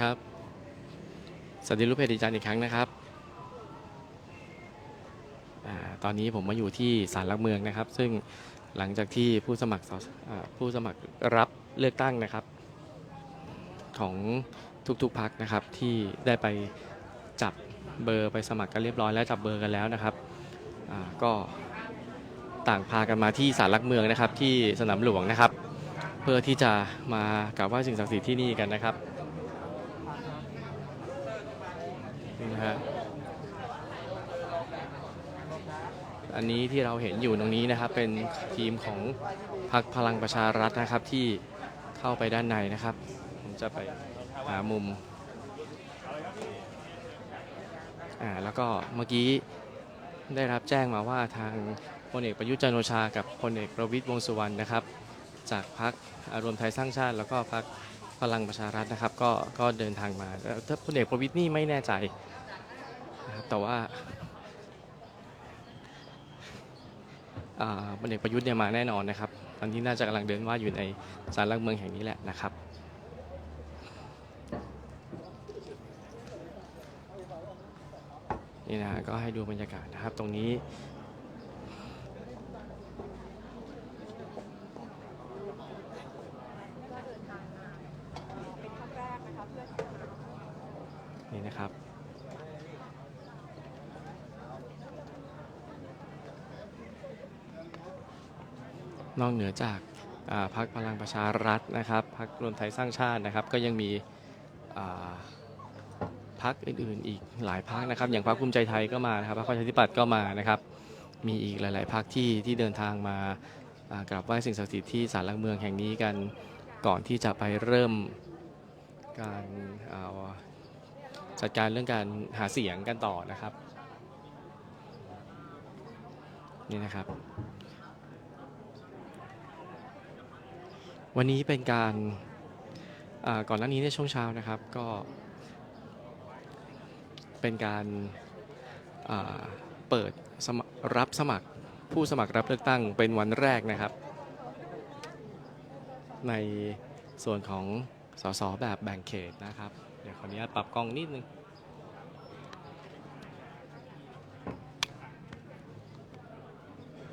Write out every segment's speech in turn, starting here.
ครับ สวัสดีลูกเพจดีจันอีกครั้งนะครับอตอนนี้ผมมาอยู่ที่ศาลหลักเมืองนะครับ ซึ่งหลังจากที่ผู้สมัครผู้สมัครรับเลือกตั้งนะครับ ของทุกๆพักนะครับที่ได้ไปจับเบอร์ไปสมัครกันเรียบร้อยแล้วจับเบอร์กันแล้วนะครับก็ต่างพากันมาที่ศาลหลักเมืองนะครับที่สนามหลวงนะครับ เพื่อที่จะมากราบไหว้สิ่งศักดิ์สิทธิ์ที่นี่กันนะครับ นะฮะอันนี้ที่เราเห็นอยู่ตรงนี้นะครับ เป็นทีมของพรรคพลังประชารัฐนะครับที่เข้าไปด้านในนะครับ ผมจะไปหามุมอ่าแล้วก็เมื่อกี้ได้รับแจ้งมาว่าทางพลเอกประยุทธ์จันโอชา กับพลเอกประวิตรวงษ์สุวรรณนะครับ จากพรรครวมไทยสร้างชาติ แล้วก็พรรคพลังประชารัฐนะครับ ก็ก็เดินทางมาถ้าพลเอกประวิตรนี่ไม่แน่ใจ แต่ว่าอ่าพลเอกประยุทธ์เนี่ยมาแน่นอนนะครับ ตอนนี้น่าจะกำลังเดินว่าอยู่ในศาลหลักเมืองแห่งนี้แหละนะครับ นี่นะก็ให้ดูบรรยากาศนะครับ ตรงนี้นะครับ น อกเหนือจากพรรคพลังประชารัฐนะครับพรรครวมไทยสร้างชาตินะครับ ก็ยังมีพรรคอื่นๆ อีกหลายพรรคนะครับ อย่างพรรคภูมิใจไทยก็มานะครับพรรคประชาธิปัตย์ก็มานะครับ มีอีกหลาย ๆพรรคที่ที่เดินทางมากราบไหว้สิ่งศักดิ์สิทธิ์ที่ศาลหลักเมืองแห่งนี้กันก่อนที่จะไปเริ่มการาจัดการเรื่องการหาเสียงกันต่อนะครับ นี่นะครับ วันนี้เป็นการก่อนหน้านี้ในช่วงเช้านะครับก็ เป็นการเปิดรรับสมัครผู้สมัครรับเลือกตั้งเป็นวันแรกนะครับ ในส่วนของสสแบบแบ่งเขตนะครับ เดี๋ยวขออนุญาตปรับกล้องนิดนึง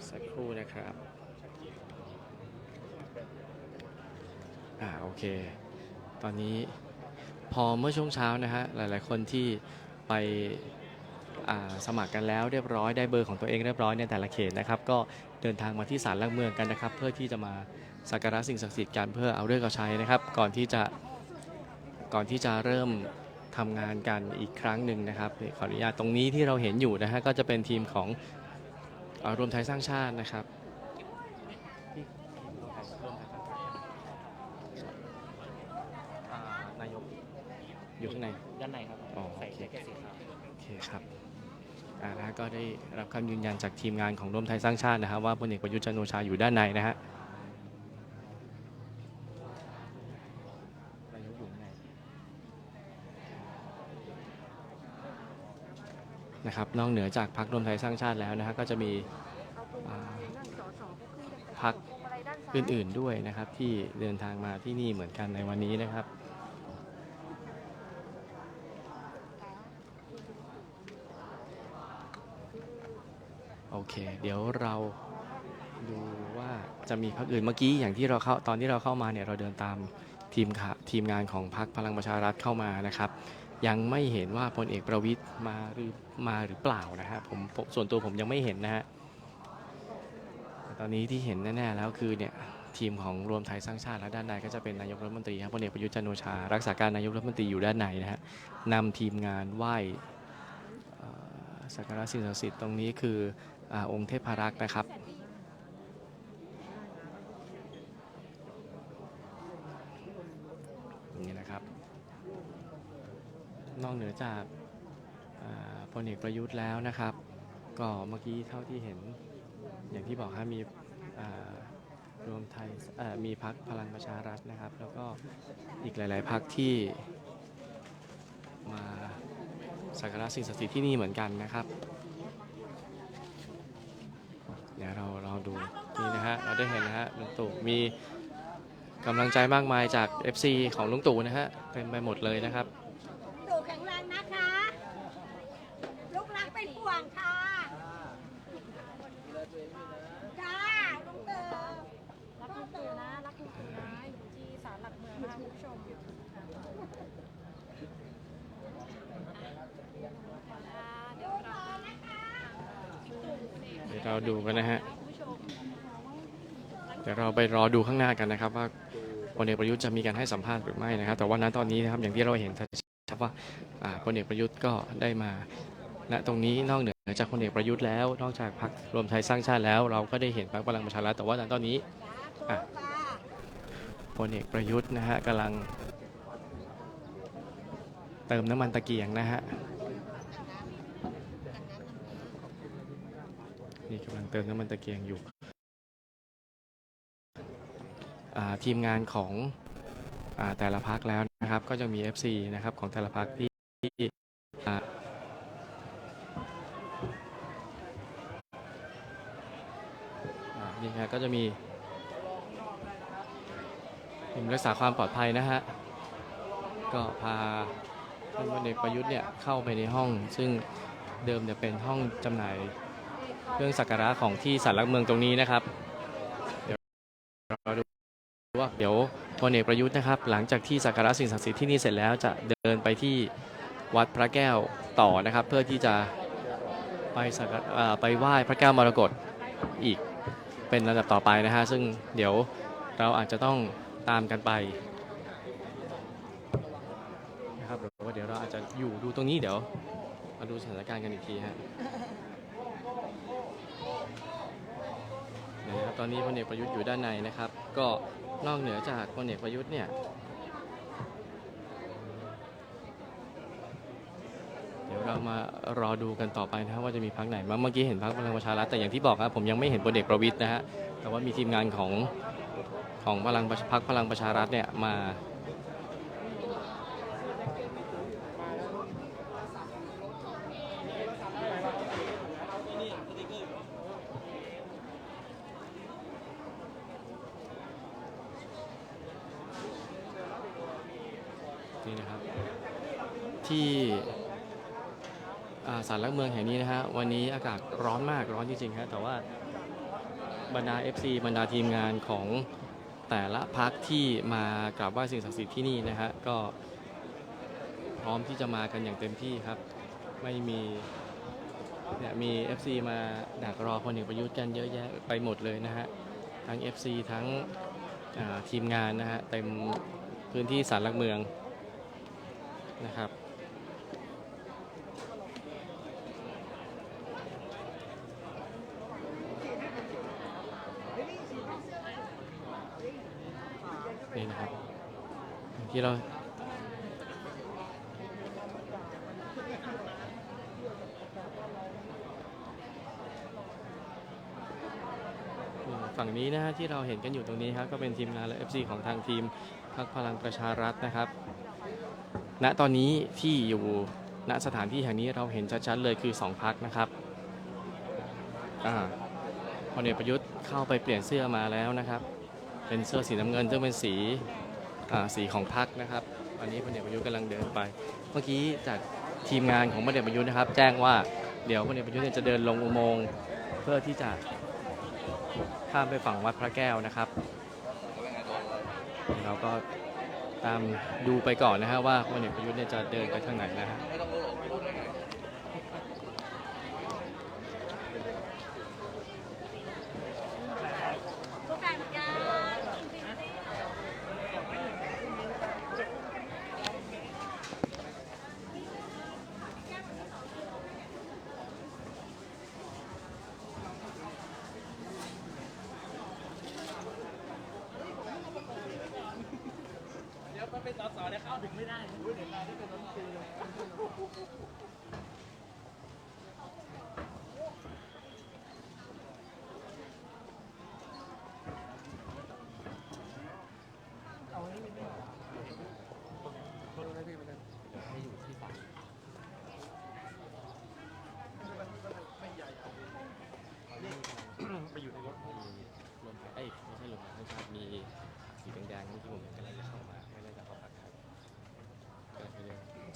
สักครู่นะครับ อ่าโอเค ตอนนี้พอเมื่อช่วงเช้านะฮะหลาย ๆ คนที่ไปอ่าสมัครกันแล้วเรียบร้อยได้เบอร์ของตัวเองเรียบร้อยในแต่ละเขตนะครับ ก็เดินทางมาที่ศาลหลักเมืองกันนะครับ เพื่อที่จะมาสักการะสิ่งศักดิ์สิทธิ์กันเพื่อเอาเรื่องเอาใช้นะครับ ก่อนที่จะก่อนที่จะเริ่มทำงานกันอีกครั้งหนึ่งนะครับขออนุญาตตรงนี้ที่เราเห็นอยู่นะฮะก็จะเป็นทีมของเอ่อรวมไทยสร้างชาตินะครับอ่านายก อยู่ข้างใน ด้านในครับอ๋อใส่แจ็คเก็ตสีขาวโอเคครับอ่านะฮะก็ได้รับคำยืนยันจากทีมงานของรวมไทยสร้างชาตินะครับว่าพลเอกประยุทธ์จันทร์โอชาอยู่ด้านในนะฮะนายกอยู่ข้างในนะครับนอกเหนือจากพักรวมไทยสร้างชาติแล้วนะฮะก็จะมีอ่าพักอื่นๆด้วยนะครับที่เดินทางมาที่นี่เหมือนกันในวันนี้นะครับ เคเดี๋ยวเราดูว่าจะมีพักอื่นเมื่อกี้อย่างที่เราเข้าตอนที่เราเข้ามาเนี่ยเราเดินตามทีมข่าทีมงานของพักพลังประชารัฐเข้ามานะครับ ยังไม่เห็นว่าพลเอกประวิตยมาหรือมาหรือเปล่านะฮะผมผมส่วนตัวผมยังไม่เห็นนะฮะตอนนี้ที่เห็นแน่ๆแล้วคือเนี่ยทีมของรวมไทยสร้างชาติและด้านในก็จะเป็นนายกรัฐมนตรีครับพลเอกประยุทธ์จันทร์โอชา รักษาการนายกรัฐมนตรีอยู่ด้านในนะฮะนำทีมงานไหว้สักการะสิ่งศักดิ์สิทธิ์ตรงนี้คือ อองค์เทพารักษ์นะครับนี่นะครับ นอกเหนือจากพลเอกประยุทธ์แล้วนะครับ ก็เมื่อกี้เท่าที่เห็นอย่างที่บอกครับมีรวมไทยมีพักพลังประชารัฐนะครับ แล้วก็อีกหลาย ๆ พักที่มาสักการะสิ่งศักดิ์สิทธิ์ที่นี่เหมือนกันนะครับ ดี๋ยวเราเราดูนี่นะฮะเราได้เห็นนะฮะลุงตู่มีกำลังใจมากมายจาก FC ของลุงตู่นะฮะเต็มไปหมดเลยนะครับ ตู่แข็งแรงนะคะ ลูกรักเป็นห่วงค่ะ จ้าลุงตู่ รักคุณตู่นะ รักคุณตู่นะ อยู่ที่ศาลหลักเมืองนะคะคุณผู้ชมอ่าเดี๋ยวเรา เราดูกันนะฮะ เดี๋ยวเราไปรอดูข้างหน้ากันนะครับ ว่าพลเอกประยุทธ์จะมีการให้สัมภาษณ์หรือไม่นะครับ แต่ว่าณตอนนี้นะครับอย่างที่เราเห็นชัดว่าพลเอกประยุทธ์ก็ได้มาณตรงนี้นอกเหนือจากพลเอกประยุทธ์แล้ว นอกจากพรรครวมไทยสร้างชาติแล้ว เราก็ได้เห็นพรรคพลังประชารัฐแต่ว่าณตอนนี้พลเอกประยุทธ์นะฮะกำลังเติมน้ำมันตะเกียงนะฮะนี่กำลัง เติมน้ำมันตะเกียงอยู่ทีมงานของอแต่ละพักแล้วนะครับ ก็จะมี FC นะครับของแต่ละพักที่นี่ฮะก็จะมีทีมรักษาความปลอดภัยนะฮะ ก็พาท่านพลเอกประยุทธ์เนี่ยเข้าไปในห้อง ซึ่งเดิมเนี่ยเป็นห้องจำหน่าย เครื่องสักการะของที่สารหลักเมืองตรงนี้นะครับ เดี๋ยวเราดูว่าเดี๋ยวพลเอกประยุทธ์นะครับ หลังจากที่สักการะสิ่งศักดิ์สิทธิ์ที่นี่เสร็จแล้วจะเดินไปที่วัดพระแก้วต่อนะครับ เพื่อที่จะไปสักไปไหว้พระแก้วมรกตอีกเป็นระดับต่อไปนะฮะซึ่งเดี๋ยวเราอาจจะต้องตามกันไปนะครับหรือว่าเดี๋ยวเราอาจจะอยู่ดูตรงนี้เดี๋ยวมาดูสถานการณ์กันอีกทีฮะนี่นะครับ ตอนนี้พลเอกประยุทธ์อยู่ด้านในนะครับ ก็นอกเหนือจากพลเอกประยุทธ์เนี่ยเดี๋ยวเรามารอดูกันต่อไปนะครับว่าจะมีพักไหนมาเมื่อกี้เห็นพักพลังประชารัฐแต่อย่างที่บอกครับผมยังไม่เห็นพลเอกประวิทย์นะฮะแต่ว่ามีทีมงานของของพลังพักพลังประชารัฐเนี่ยมา นี่นะครับ ที่อ่าศาลหลักเมืองแห่งนี้นะฮะวันนี้อากาศร้อนมากร้อนจริงๆฮะแต่ว่าบรรดา FC บรรดาทีมงานของแต่ละพักที่มากราบไหว้สิ่งศักดิ์สิทธิ์ที่นี่นะฮะก็พร้อมที่จะมากันอย่างเต็มที่ครับ ไม่มีเนี่ยมี FC มาดักรอพลเอกประยุทธ์กันเยอะแยะไปหมดเลยนะฮะทั้ง FC ทั้งทีมงานนะฮะเต็มพื้นที่ศาลหลักเมืองนะครับ นี่นะครับ ที่เราอืมฝั่งนี้นะฮะที่เราเห็นกันอยู่ตรงนี้ครับก็เป็นทีมงานและ FC ของทางทีมพรรคพลังประชารัฐนะครับ ณตอนนี้ที่อยู่ณสถานที่แห่งนี้เราเห็นชัดๆเลยคือ 2พักนะครับอ่าพลเอกประยุทธ์เข้าไปเปลี่ยนเสื้อมาแล้วนะครับ เป็นเสื้อสีน้ำเงินซึ่งเป็นสี สีของพักนะครับอันนี้พลเอกประยุทธ์กำลังเดินไป เมื่อกี้จากทีมงานของพลเอกประยุทธ์นะครับ แจ้งว่าเดี๋ยวพลเอกประยุทธ์จะเดินลงอุโมงค์เพื่อที่จะข้ามไปฝั่งวัดพระแก้วนะครับ เราก็ตามดูไปก่อนนะฮะว่าพลเอกประยุทธ์เนี่ยจะเดินไปทางไหนนะฮะ ลูกไก่เหมือนกัน ไปอยู่ในร ถึงไม่ไทยเอ้ยไม่ใช่รวม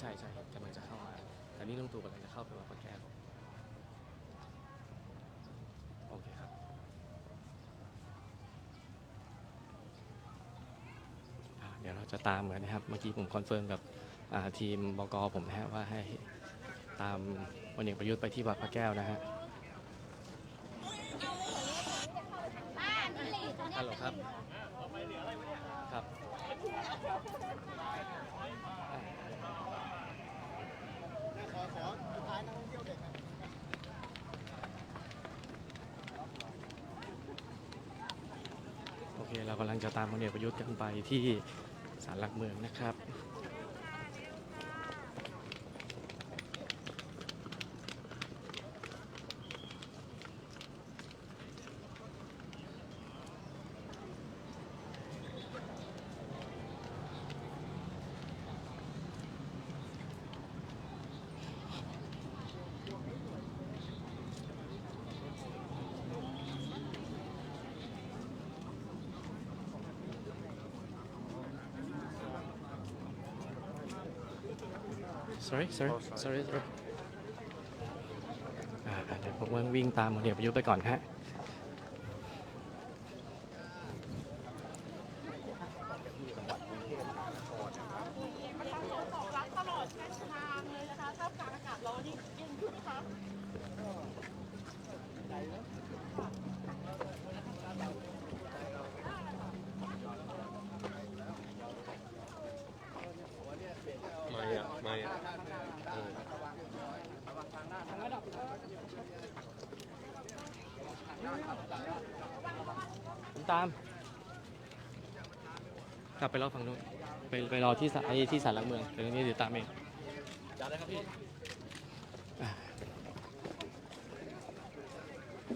ไทยสร้เป็นติมีสีๆทั้ง ลุงตู่กำลังจะเข้าไปวัดพระแก้วโอเคครับอ่าเดี๋ยวเราจะตามกันนะครับ เมื่อกี้ผมคอนเฟิร์มกับอ่าทีมบกผมนะฮะว่าให้ตามพลเอกประยุทธ์ไปที่วัดพระแก้วนะฮะบ้านนี่หลีตรงเนี้ฮัยลโหลครับ ครับ เคเรากำลังจะตามพลเอกประยุทธ์กันไปที่ศาลหลักเมืองนะครับ sorry sorry sorry sorry อ่าเดี๋ยวผมวิ่งตามพลเอกประยุทธ์ไปก่อนฮะ ไม่อะไม่อะเออ ผมตาม กลับไปรอฝั่งนู้นไปไปรอที่ศาลไอ้ที่ศาลหลักเมืองเดี๋ยวตรงนี้เดี๋ยวตามเองจัดเลยครับพี่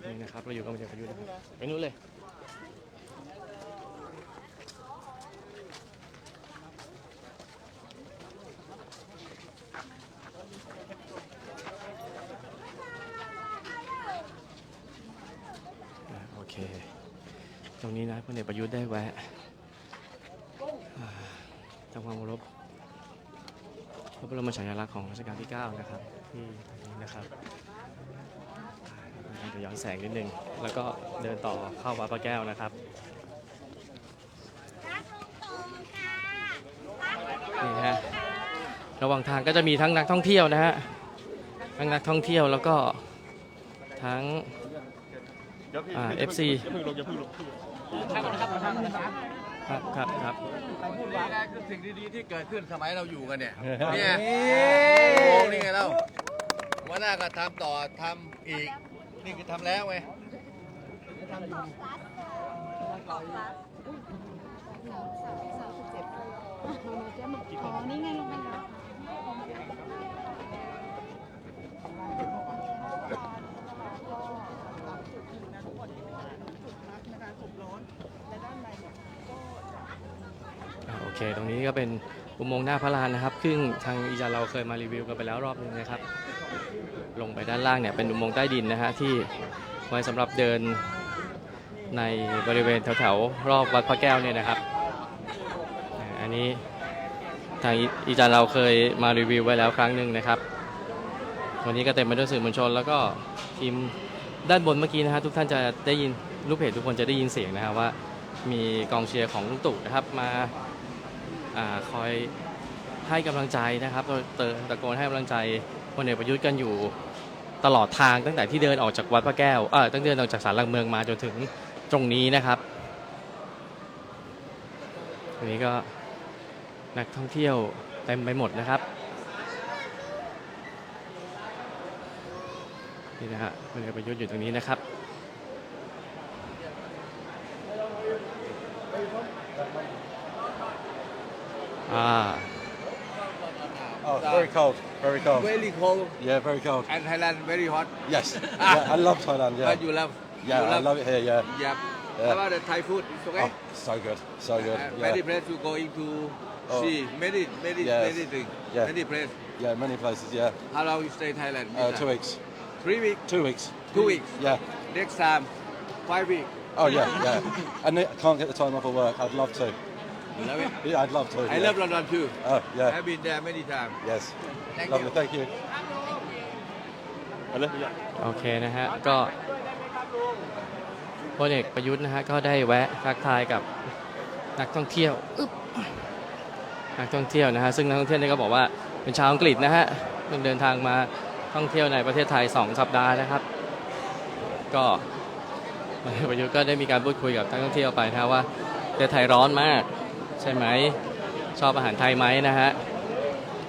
นี่นะครับเราอยู่กับพลเอกประยุทธ์นะครับไปนู้นเลย อ่าโอเค ตรงนี้นะพลเอกประยุทธ์ได้แวะอ่าทำความเคารพพระบรมฉายาลักษณ์ของ รัชกาลที่ 9 นะครับที่นี้นะครับจะย้อนแสงนิดนึง แล้วก็เดินต่อเข้าวัดพระแก้วนะครับนี่ฮะระหว่างทางก็จะมีทั้งนักท่องเที่ยวนะฮะทั้งนักท่องเที่ยวแล้วก็ทั้งเอ่าพี่ FC อย่าพิ่งลงอย่าพิ่งลง ครับครับครับนี่แหละคือสิ่งดีๆที่เกิดขึ้นสมัยเราอยู่กันเนี่ยเนี่ยโอ้นี่ไงเราวันหน้าก็ทำต่อทำอีก นี่คือทำแล้วไงอ๋อนี่ไงลงไปแล้ว อ่าโอ เค ตรงนี้ก็เป็นอุโมงค์หน้าพระลานนะครับซึ่งทางอีจาเราเคยมารีวิวกันไปแล้วรอบนึงนะครับ ลงไปด้านล่างเนี่ยเป็นอุโมงค์ใต้ดินนะฮะที่ไว้สำหรับเดินในบริเวณแถวๆรอบวัดพระแก้วเนี่ยนะครับ อันนี้ทางอีอีจาเราเคยมารีวิวไว้แล้วครั้งหนึ่งนะครับ วันนี้ก็เต็มไปด้วยสื่อมวลชน แล้วก็ทีมด้านบนเมื่อกี้นะฮะทุกท่านจะได้ยินลูกเพจทุกคนจะได้ยินเสียงนะฮะว่ามีกองเชียร์ของลุงตู่นะครับ มา คอยให้กำลังใจนะครับเตตะโกนให้กำลังใจพลเอกประยุทธ์กันอยู่ตลอดทางตั้งแต่ที่เดินออกจากวัดพระแก้วเออตั้งแต่เดินออกจากศาลหลักเมืองมาจนถึงตรงนี้นะครับอันนี้ก็นักท่องเที่ยวเต็มไปหมดนะครับนี่นะฮะพลเอกประยุทธ์อยู่ตรงนี้นะครับ อ่า Oh, very cold, very cold. very cold Yeah, very cold. and Thailand very hot Yes. Yeah, I love Thailand. Yeah. but you love Yeah, you I love it here. Yeah. yeah Yeah. how about the Thai food it's okay Oh, so good, so good. Uh, Yeah. many place to going to Oh. see many many Yes. many things Yeah. many place Yeah, many places. Yeah. how long you stay in Thailand Uh, two weeks. three weeks Two weeks. two weeks Yeah. next time five weeks Oh yeah, yeah. And I can't get the time off of work. I'd love to. You love it Yeah, I'd love to. I yeah. love London too Oh yeah. I've been there many times Yes. Thank Lovely. you. Thank you. โอเคนะฮะ ก็พลเอกประยุทธ์นะฮะ ก็ได้แวะทักทายกับนักท่องเที่ยวอึ๊บนักท่องเที่ยวนะฮะ ซึ่งนักท่องเที่ยวนี่ก็บอกว่าเป็นชาวอังกฤษนะฮะเพิ่งเดินทางมาท่องเที่ยวในประเทศไทย 2 สัปดาห์นะครับ ก็พลเอกประยุทธ์ก็ได้มีการพูดคุยกับนักท่องเที่ยวไปนะฮะว่าประเทศไทยร้อนมาก ใช่ไหมชอบอาหารไทยไหมนะฮะ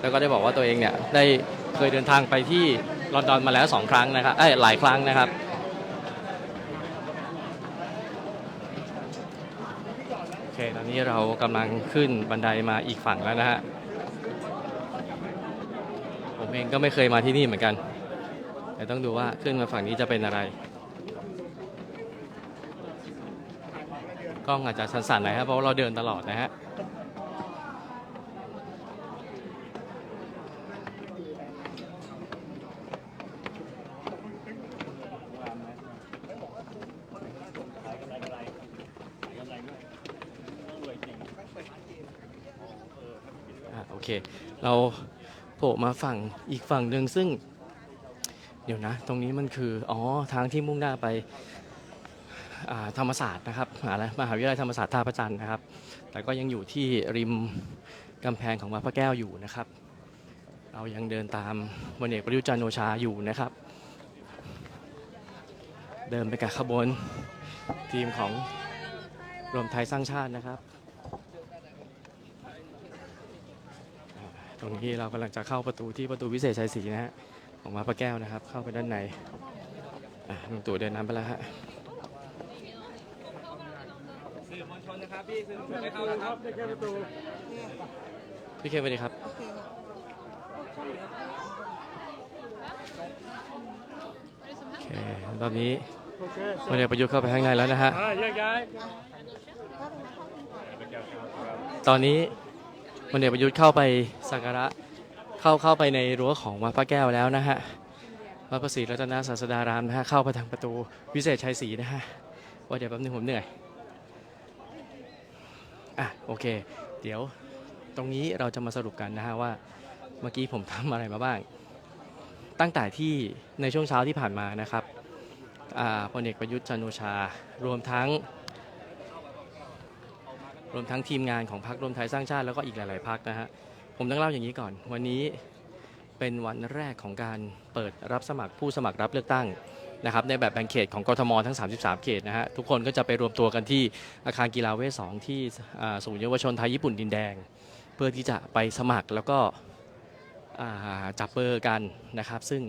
แล้วก็ได้บอกว่าตัวเองเนี่ยได้เคยเดินทางไปที่ลอนดอนมาแล้วสองครั้งนะครับเอ้ยหลายครั้งนะครับ โอเค ตอนนี้เรากำลังขึ้นบันไดมาอีกฝั่งแล้วนะฮะ ผมเองก็ไม่เคยมาที่นี่เหมือนกัน แต่ต้องดูว่าขึ้นมาฝั่งนี้จะเป็นอะไร กล้องอาจจะสั่นๆหน่อยครับเพราะว่าเราเดินตลอดนะฮะ เค เราโผล่มาฝั่งอีกฝั่งหนึ่งซึ่ง เดี๋ยวนะ ตรงนี้มันคือ อ๋อ ทางที่มุ่งหน้าไปาธรรมศาสตร์นะครับมหาลัยมหาวิทยาลัยธรรมศาสตร์ท่าพระจันทร์นะครับ แต่ก็ยังอยู่ที่ริมกำแพงของวัดพระแก้วอยู่นะครับ เรายังเดินตามพลเอกประยุจันทร์โอชาอยู่นะครับ เดินไปกับขบวนทีมของรวมไทยสร้างชาตินะครับ ตรงนี้เรากำลังจะเข้าประตูที่ประตูวิเศษชัยศรีนะฮะของวัดพระแก้วนะครับ เข้าไปด้านในอะลุงตู่เดินน้ำไปแล้วฮะสื่อมวลชนนะครับพี่สื่อมวลชนเข้านะครับพี่เคสวัสดีครับโอเคตอนนี้พลเอกประยุทธ์เข้าไปข้างในแล้วนะฮะตอนนี้ พลเอกประยุทธ์เข้าไปสักการะเข้าเข้าไปในรั้วของวัดพระแก้วแล้วนะฮะวัดพระศรีรัตนศาสดารามนะฮะเข้าไปทางประตูวิเศษชัยศรีนะฮะว่าเดี๋ยวแป๊บนึงผมเหนื่อยอะโอเค เดี๋ยวตรงนี้เราจะมาสรุปกันนะฮะว่าเมื่อกี้ผมทำอะไรมาบ้าง ตั้งแต่ที่ในช่วงเช้าที่ผ่านมานะครับอ่าพลเอกประยุทธ์จันโอชา รวมทั้ง รวมทั้งทีมงานของพรรครวมไทยสร้างชาติแล้วก็อีกหลาย ๆพรรคนะฮะผมต้องเล่าอย่างนี้ก่อน วันนี้เป็นวันแรกของการเปิดรับสมัครผู้สมัครรับเลือกตั้งนะครับในแบบแบ่งเขตของกทมทั้ง 33 เขตนะฮะทุกคนก็จะไปรวมตัวกันที่อาคารกีฬาเวท2ที่ศูนย์เยาวชนไทยญี่ปุ่นดินแดง เพื่อที่จะไปสมัครแล้วก็จับเบอร์กันนะครับ ซึ่ง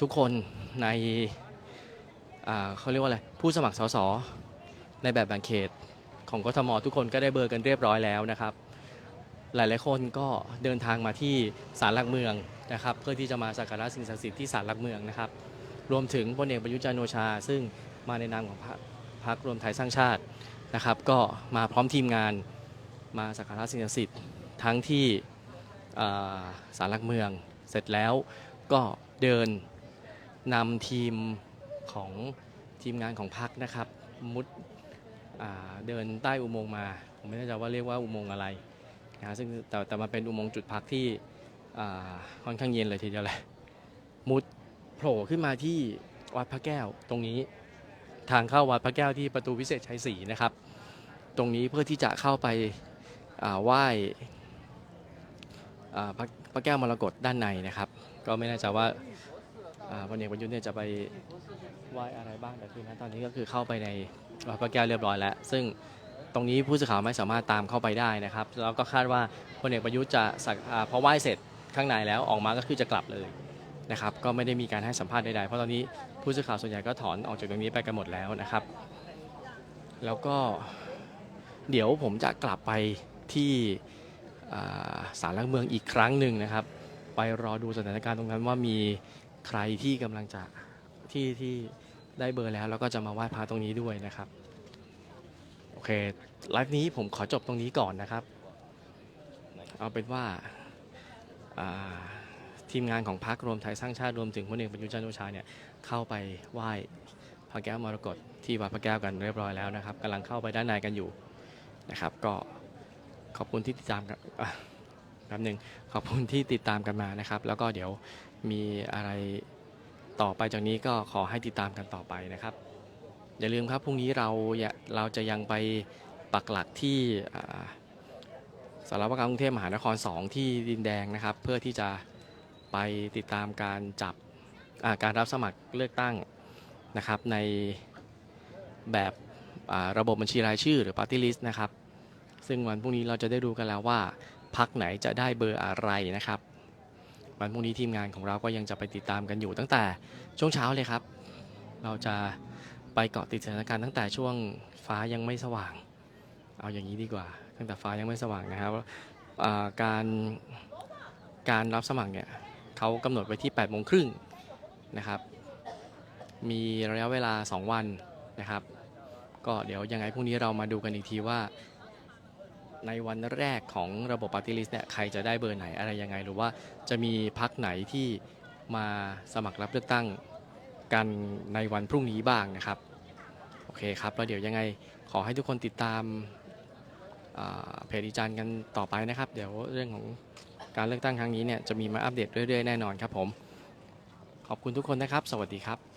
ทุกคนในเขาเรียกว่าอะไรผู้สมัครสสในแบบแบ่งเขต ของกทมทุกคนก็ได้เบอร์กันเรียบร้อยแล้วนะครับ หลาย ๆ คนก็เดินทางมาที่ศาลหลักเมืองนะครับ เพื่อที่จะมาสักการะสิ่งศักดิ์สิทธิ์ที่ศาลหลักเมืองนะครับ รวมถึงพลเอกประยุทธ์จันทร์โอชา ซึ่งมาในนามของพรรคพรรครวมไทยสร้างชาตินะครับ ก็มาพร้อมทีมงานมาสักการะสิ่งศักดิ์สิทธิ์ทั้งที่อ่าศาลหลักเมืองเสร็จแล้วก็เดินนำทีมของทีมงานของพรรคนะครับ มุด เดินใต้อุโมงค์มา ผมไม่แน่ใจว่าเรียกว่าอุโมงค์อะไรนะซึ่งแต่แต่มันเป็นอุโมงค์จุดพักที่ค่อนข้างเย็นเลยทีเดียวแหละมุดโผล่ขึ้นมาที่วัดพระแก้วตรงนี้ทางเข้าวัดพระแก้วที่ประตูวิเศษชัยศรีนะครับ ตรงนี้เพื่อที่จะเข้าไปไหว้พระพระแก้วมรกตด้านในนะครับ ก็ไม่แน่ใจว่าอ่าพลเอกประยุทธ์เนี่ยจะไปไหว้อะไรบ้างแต่คือนะตอนนี้ก็คือเข้าไปใน วัดพระแก้วเรียบร้อยแล้ว ซึ่งตรงนี้ผู้สื่อข่าวไม่สามารถตามเข้าไปได้นะครับแล้วก็คาดว่าพลเอกประยุทธ์จะสักอ่าพอไหว้เสร็จข้างในแล้วออกมาก็คือจะกลับเลยนะครับ ก็ไม่ได้มีการให้สัมภาษณ์ใดๆเพราะตอนนี้ผู้สื่อข่าวส่วนใหญ่ก็ถอนออกจากตรงนี้ไปกันหมดแล้วนะครับ แล้วก็เดี๋ยวผมจะกลับไปที่อ่าศาลหลักเมืองอีกครั้งหนึ่งนะครับ ไปรอดูสถานการณ์ตรงนั้นว่ามีใครที่กำลังจะที่ที่ ได้เบอร์แล้วแล้วก็จะมาไหว้พระตรงนี้ด้วยนะครับ โอเคไลฟ์นี้ผมขอจบตรงนี้ก่อนนะครับ เอาเป็นว่าทีมงานของพรรครวมไทยสร้างชาติรวมถึงพลเอกประยุทธ์จันทร์โอชาเนี่ยเข้าไปไหว้พระแก้วมรกตที่วัดพระแก้วกันเรียบร้อยแล้วนะครับกำลังเข้าไปด้านในกันอยู่นะครับ ก็ขอบคุณที่ติดตามกันแป๊บหนึ่งขอบคุณที่ติดตามกันมานะครับ แล้วก็เดี๋ยวมีอะไร ต่อไปจากนี้ก็ขอให้ติดตามกันต่อไปนะครับ อย่าลืมครับพรุ่งนี้เราเราจะยังไปปักหลักที่สารวการกรุงเทพมหานคร 2 ที่ดินแดงนะครับ เพื่อที่จะไปติดตามการจับการรับสมัครเลือกตั้งนะครับ ในแบบระบบบัญชีรายชื่อหรือ Party List นะครับ ซึ่งวันพรุ่งนี้เราจะได้ดูกันแล้วว่าพักไหนจะได้เบอร์อะไรนะครับ วันพรุ่งนี้ทีมงานของเราก็ยังจะไปติดตามกันอยู่ตั้งแต่ช่วงเช้าเลยครับ เราจะไปเกาะติดสถานการณ์ตั้งแต่ช่วงฟ้ายังไม่สว่าง เอาอย่างนี้ดีกว่า ตั้งแต่ฟ้ายังไม่สว่างนะครับการการรับสมัครเนี่ยเขากำหนดไว้ที่8โมงครึ่งนะครับ มีระยะเวลา 2 วันนะครับ ก็เดี๋ยวยังไงพรุ่งนี้เรามาดูกันอีกทีว่า ในวันแรกของระบบปาร์ตี้ลิสต์เนี่ยใครจะได้เบอร์ไหนอะไรยังไง หรือว่าจะมีพักไหนที่มาสมัครรับเลือกตั้งกันในวันพรุ่งนี้บ้างนะครับโอเคครับแล้วเดี๋ยวยังไงขอให้ทุกคนติดตามเพจอีจันกันต่อไปนะครับ เดี๋ยวเรื่องของการเลือกตั้งครั้งนี้เนี่ยจะมีมาอัปเดตเรื่อยๆแน่นอนครับผม ขอบคุณทุกคนนะครับ สวัสดีครับ